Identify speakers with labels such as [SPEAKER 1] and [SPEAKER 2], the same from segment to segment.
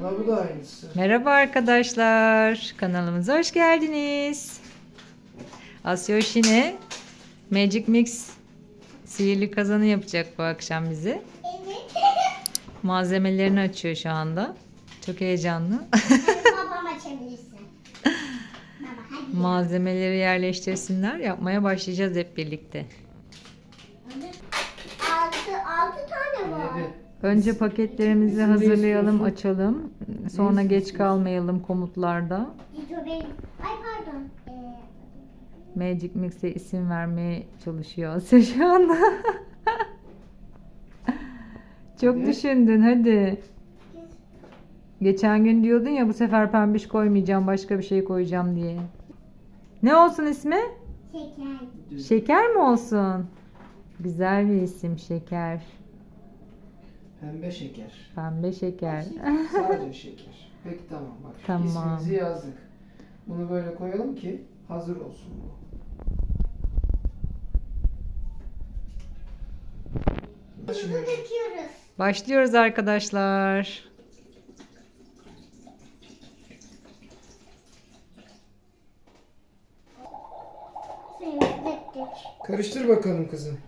[SPEAKER 1] Valla bu da aynısı.
[SPEAKER 2] Merhaba arkadaşlar. Kanalımıza hoş geldiniz. Asya yine Magic Mix sihirli kazanı yapacak bu akşam bize.
[SPEAKER 3] Evet.
[SPEAKER 2] Malzemelerini açıyor şu anda. Çok heyecanlı.
[SPEAKER 3] Babam açabilirsin. Baba hadi.
[SPEAKER 2] Malzemeleri yerleştirsinler. Yapmaya başlayacağız hep birlikte.
[SPEAKER 3] Altı, altı tane var.
[SPEAKER 2] Önce paketlerimizi hazırlayalım, açalım. Sonra geç kalmayalım komutlarda.
[SPEAKER 3] Ay pardon. Ee,
[SPEAKER 2] Magic Mix'e isim vermeye çalışıyor Asya şu anda. Çok düşündün hadi. Geçen gün diyordun ya bu sefer pembiş koymayacağım başka bir şey koyacağım diye. Ne olsun ismi?
[SPEAKER 3] şeker.
[SPEAKER 2] Şeker mi olsun? Güzel bir isim şeker.
[SPEAKER 1] Pembe şeker.
[SPEAKER 2] Pembe şeker.
[SPEAKER 1] Sadece şeker. Peki tamam bak.
[SPEAKER 2] Tamam.
[SPEAKER 1] İsmimizi yazdık. Bunu böyle koyalım ki hazır olsun bu.
[SPEAKER 3] Döküyoruz.
[SPEAKER 2] Başlıyoruz arkadaşlar.
[SPEAKER 1] Karıştır bakalım kızım.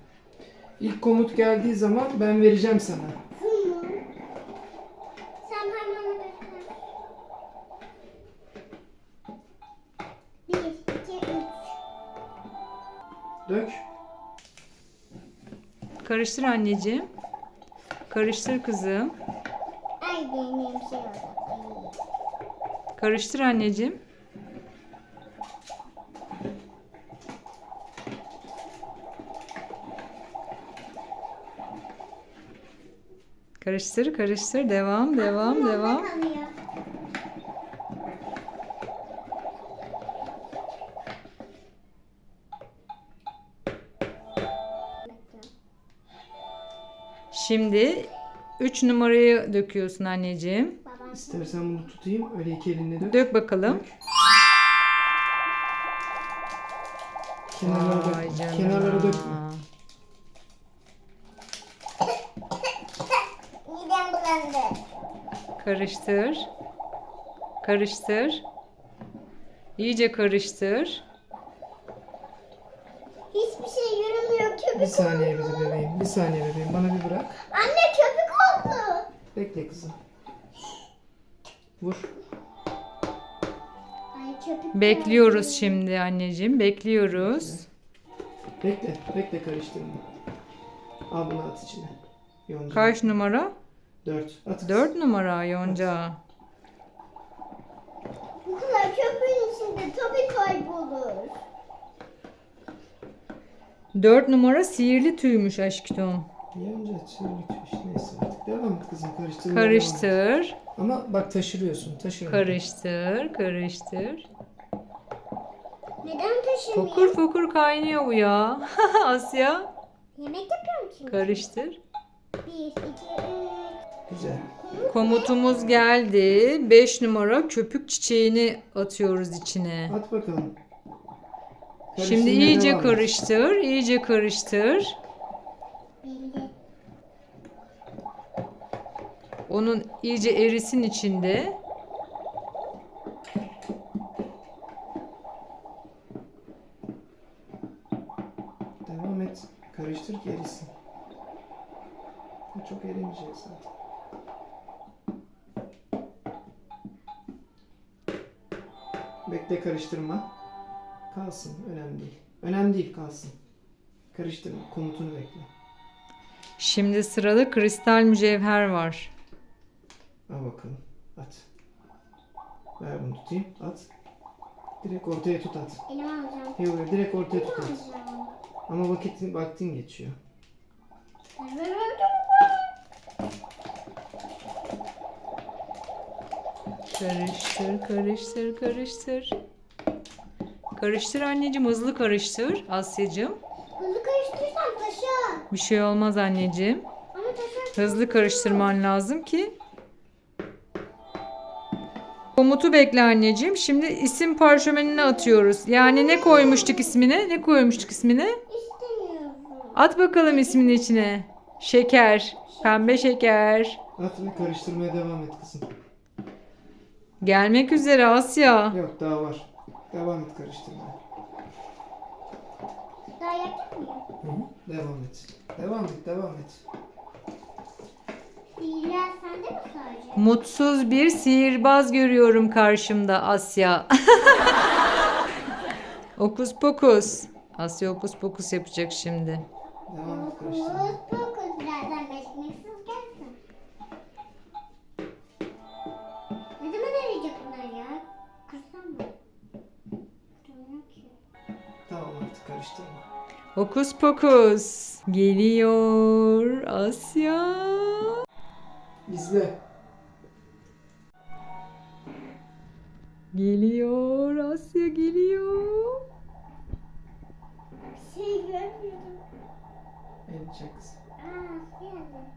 [SPEAKER 1] İlk komut geldiği zaman ben vereceğim sana. Dök.
[SPEAKER 2] Karıştır anneciğim. Karıştır kızım.
[SPEAKER 3] Ay benim şey oldu.
[SPEAKER 2] Karıştır anneciğim. Karıştır, karıştır. Devam, devam,
[SPEAKER 3] Aklım
[SPEAKER 2] devam.
[SPEAKER 3] kalıyor.
[SPEAKER 2] Şimdi 3 numarayı döküyorsun anneciğim.
[SPEAKER 1] İstersen bunu tutayım. Öyle iki elinle dök.
[SPEAKER 2] Dök bakalım.
[SPEAKER 1] Dök. Kenarlara
[SPEAKER 2] Vay
[SPEAKER 1] dök.
[SPEAKER 2] canına.
[SPEAKER 1] Kenarlara dökme.
[SPEAKER 3] midem bulandı.
[SPEAKER 2] Karıştır. Karıştır. İyice karıştır.
[SPEAKER 3] Hiçbir şey Köpük
[SPEAKER 1] Bir saniye
[SPEAKER 3] oldu.
[SPEAKER 1] bizi bebeğim. Bir saniye bebeğim. Bana bir bırak.
[SPEAKER 3] Anne köpük oldu.
[SPEAKER 1] Bekle kızım. Vur.
[SPEAKER 3] Ay köpük
[SPEAKER 2] Bekliyoruz
[SPEAKER 3] oldu.
[SPEAKER 2] şimdi anneciğim. Bekliyoruz.
[SPEAKER 1] Bekle. Bekle karıştırma. Al bunu at içine. Yonca.
[SPEAKER 2] Kaç numara?
[SPEAKER 1] Dört. At.
[SPEAKER 2] 4 numara Yonca.
[SPEAKER 3] Bu kadar köpüğün içinde tabii kaybolur.
[SPEAKER 2] 4 numara sihirli tüymüş aşkım.
[SPEAKER 1] Yonca çevir Neyse artık. Devam et kızım. Et.
[SPEAKER 2] Karıştır.
[SPEAKER 1] Ama bak taşırıyorsun. Taşırma.
[SPEAKER 2] Karıştır. Karıştır.
[SPEAKER 3] Neden taşımıyor?
[SPEAKER 2] Fokur fokur kaynıyor bu ya. Asya.
[SPEAKER 3] Yemek yapıyorum çünkü.
[SPEAKER 2] Karıştır.
[SPEAKER 3] Bir, iki, üç.
[SPEAKER 1] Güzel.
[SPEAKER 2] Komutumuz geldi. 5 numara köpük çiçeğini atıyoruz içine.
[SPEAKER 1] At bakalım.
[SPEAKER 2] Şimdi iyice
[SPEAKER 1] devam
[SPEAKER 2] karıştır. iyice karıştır. Onun iyice erisin içinde.
[SPEAKER 1] Devam et. Karıştır ki erisin. Bu çok erimeyecek zaten. Bekle karıştırma. Kalsın. Önemli değil. Önemli değil kalsın. Karıştırma. Komutunu bekle.
[SPEAKER 2] Şimdi sırada kristal mücevher var.
[SPEAKER 1] Al bakalım. At. Ver bunu tutayım. At. Direkt ortaya tut at.
[SPEAKER 3] Elime alacağım.
[SPEAKER 1] Yok direkt ortaya tut at. Ama vakitin, vaktin geçiyor.
[SPEAKER 2] Karıştır, karıştır, karıştır. Karıştır anneciğim, hızlı karıştır Asyacığım.
[SPEAKER 3] Hızlı karıştırırsan taşır.
[SPEAKER 2] Bir şey olmaz anneciğim.
[SPEAKER 3] Ama taşır.
[SPEAKER 2] Hızlı karıştırman lazım ki. Komutu bekle anneciğim. Şimdi isim parşömenine atıyoruz. Yani ne koymuştuk ismine? Ne koymuştuk ismine?
[SPEAKER 3] İstemiyorum.
[SPEAKER 2] At bakalım ismini içine. Şeker. Pembe şeker.
[SPEAKER 1] At ve karıştırmaya devam et kızım.
[SPEAKER 2] Gelmek üzere Asya.
[SPEAKER 1] Yok daha var. Devam et karıştırmaya.
[SPEAKER 3] Daha yapacak mıyım?
[SPEAKER 1] Hı hı. Devam et. Devam et, devam et.
[SPEAKER 3] Sihirler sende mi sadece?
[SPEAKER 2] Mutsuz bir sihirbaz görüyorum karşımda Asya. okus pokus. Asya okus pokus yapacak şimdi.
[SPEAKER 1] Devam et karıştırmaya.
[SPEAKER 3] birazdan beceriksiz
[SPEAKER 1] artık karıştırma.
[SPEAKER 2] Okus pokus. Geliyor Asya.
[SPEAKER 1] İzle.
[SPEAKER 2] Geliyor Asya geliyor.
[SPEAKER 3] Bir şey görmüyorum.
[SPEAKER 1] El çakız.
[SPEAKER 3] Aa, geldi.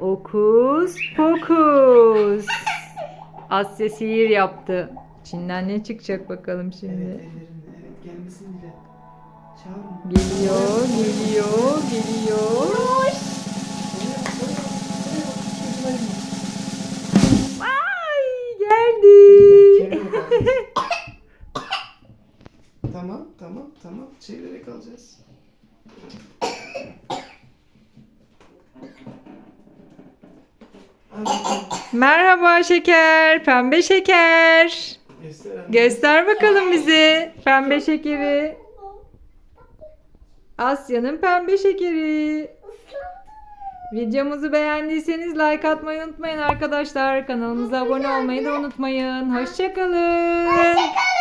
[SPEAKER 2] Okus pokus. Asya sihir yaptı. İçinden ne çıkacak bakalım
[SPEAKER 1] Evet
[SPEAKER 2] şimdi.
[SPEAKER 1] ellerinle. Evet gelmesin bile. Çağır onu.
[SPEAKER 2] Geliyor, geliyor, geliyor. Ay geldi.
[SPEAKER 1] Tamam, tamam, tamam. Çevirerek alacağız.
[SPEAKER 2] Merhaba şeker, pembe şeker. Göster bakalım bizi pembe şekeri. Asya'nın pembe şekeri. Videomuzu beğendiyseniz like atmayı unutmayın arkadaşlar. Kanalımıza abone olmayı da unutmayın. Hoşçakalın.
[SPEAKER 3] Hoşçakalın.